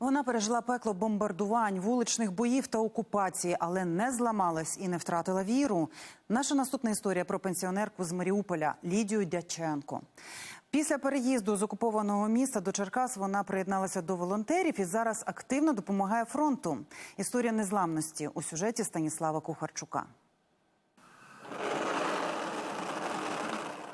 Вона пережила пекло бомбардувань, вуличних боїв та окупації, але не зламалась і не втратила віру. Наша наступна історія про пенсіонерку з Маріуполя Лідію Дяченко. Після переїзду з окупованого міста до Черкас вона приєдналася до волонтерів і зараз активно допомагає фронту. Історія незламності у сюжеті Станіслава Кухарчука.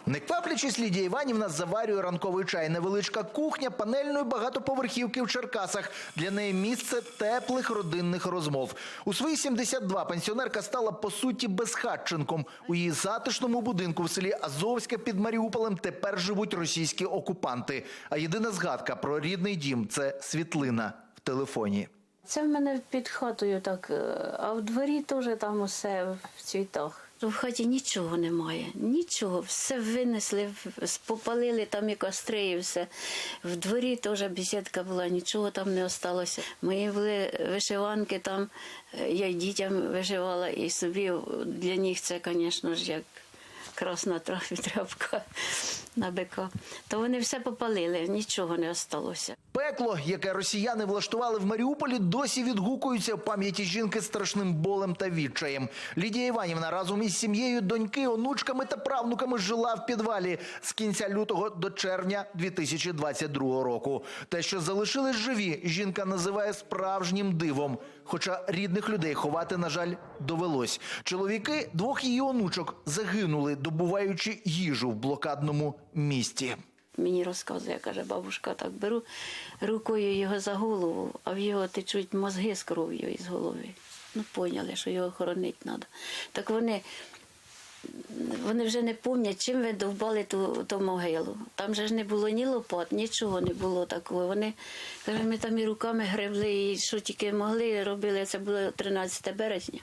Не кваплячись, Лідія Іванівна заварює ранковий чай. Невеличка кухня панельної багатоповерхівки в Черкасах. Для неї місце теплих родинних розмов. У свої 72 пенсіонерка стала по суті безхатченком. У її затишному будинку в селі Азовське під Маріуполем тепер живуть російські окупанти. А єдина згадка про рідний дім це світлина в телефоні. Це в мене під хатою так, е, а в дворі теж там усе в цвітах. В хаті нічого немає, нічого, все винесли, попалили там і костри, і все. В дворі теж бесідка була, нічого там не осталося. Мої були вишиванки там, е, я й дітям вишивала, і собі для них це, звісно ж, як красна тряпка на бика. То вони все попалили, нічого не осталося. Пекло, яке росіяни влаштували в Маріуполі, досі відгукується в пам'яті жінки страшним болем та відчаєм. Лідія Іванівна разом із сім'єю, доньки, онучками та правнуками жила в підвалі з кінця лютого до червня 2022 року. Те, що залишились живі, жінка називає справжнім дивом. Хоча рідних людей ховати, на жаль, довелось. Чоловіки двох її онучок загинули, добуваючи їжу в блокадному місті. Мені розказує, каже, бабушка, так беру рукою його за голову, а в його течуть мозги з кров'ю із голови. Ну, поняли, що його хоронити треба. Так вони, вони вже не пам'ятають, чим ви довбали ту, ту могилу. Там же ж не було ні лопат, нічого не було такого. Вони каже, ми там і руками гребли, і що тільки могли, робили. Це було 13 березня.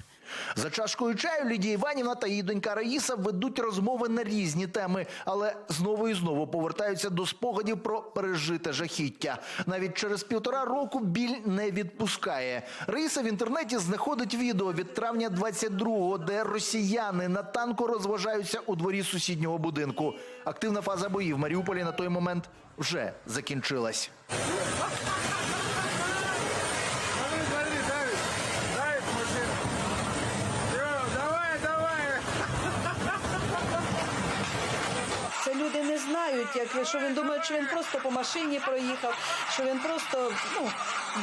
За чашкою чаю Лідія Іванівна та її донька Раїса ведуть розмови на різні теми, але знову і знову повертаються до спогадів про пережите жахіття. Навіть через півтора року біль не відпускає. Раїса в інтернеті знаходить відео від травня 22-го, де росіяни на танку розважаються у дворі сусіднього будинку. Активна фаза боїв в Маріуполі на той момент вже закінчилась. Знають, як що він думає, що він просто по машині проїхав, що він просто ну,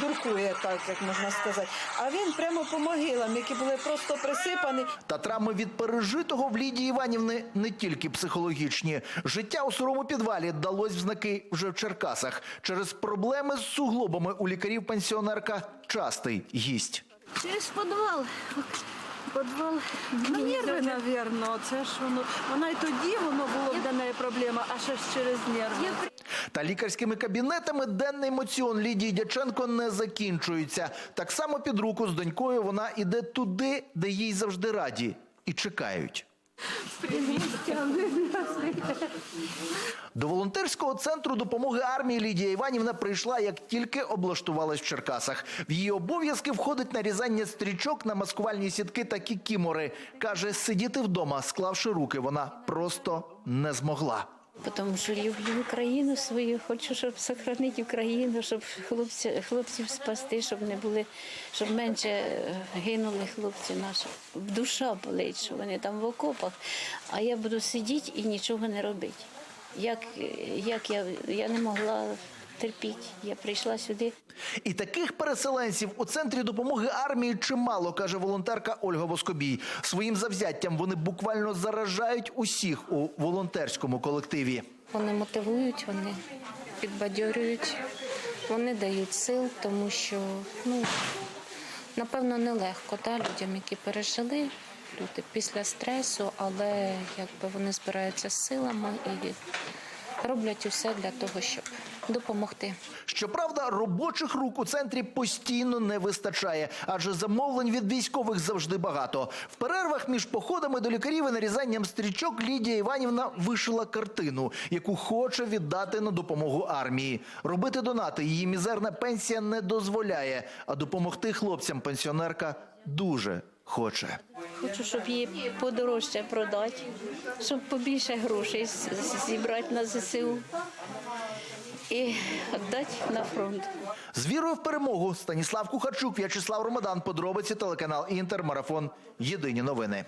дуркує, так як можна сказати. А він прямо по могилам, які були просто присипані. Та травми від пережитого в Лідії Іванівни не тільки психологічні. Життя у сирому підвалі далось в знаки вже в Черкасах. Через проблеми з суглобами у лікарів пенсіонерка частий гість. Через підвал. Підвал. Ну, нерви, напевно, це ж воно. Вона й тоді воно було для неї проблема, а ще ж через нерви. Та лікарськими кабінетами денний моціон Лідії Дяченко не закінчується. Так само під руку з донькою вона іде туди, де їй завжди раді і чекають. До волонтерського центру допомоги армії Лідія Іванівна прийшла, як тільки облаштувалась в Черкасах. В її обов'язки входить нарізання стрічок на маскувальні сітки та кікімори. Каже, сидіти вдома, склавши руки, вона просто не змогла. Тому що люблю Україну свою, хочу, щоб сохранити Україну, щоб хлопці, хлопців спасти, щоб не були, щоб менше е, гинули хлопці наші. Душа болить, що вони там в окопах, а я буду сидіти і нічого не робити. Як, як я, я не могла терпіти. Я прийшла сюди. І таких переселенців у центрі допомоги армії чимало, каже волонтерка Ольга Воскобій. Своїм завзяттям вони буквально заражають усіх у волонтерському колективі. Вони мотивують, вони підбадьорюють, вони дають сил, тому що ну, напевно нелегко та, людям, які пережили люди після стресу, але якби вони збираються з силами і роблять усе для того, щоб допомогти. Щоправда, робочих рук у центрі постійно не вистачає, адже замовлень від військових завжди багато. В перервах між походами до лікарів і нарізанням стрічок Лідія Іванівна вишила картину, яку хоче віддати на допомогу армії. Робити донати її мізерна пенсія не дозволяє, а допомогти хлопцям пенсіонерка дуже хоче. Хочу, щоб її подорожче продати, щоб побільше грошей зібрати на ЗСУ. і віддати на фронт. З вірою в перемогу Станіслав Кухарчук, В'ячеслав Ромадан. Подробиці телеканал Інтер. Марафон. Єдині новини.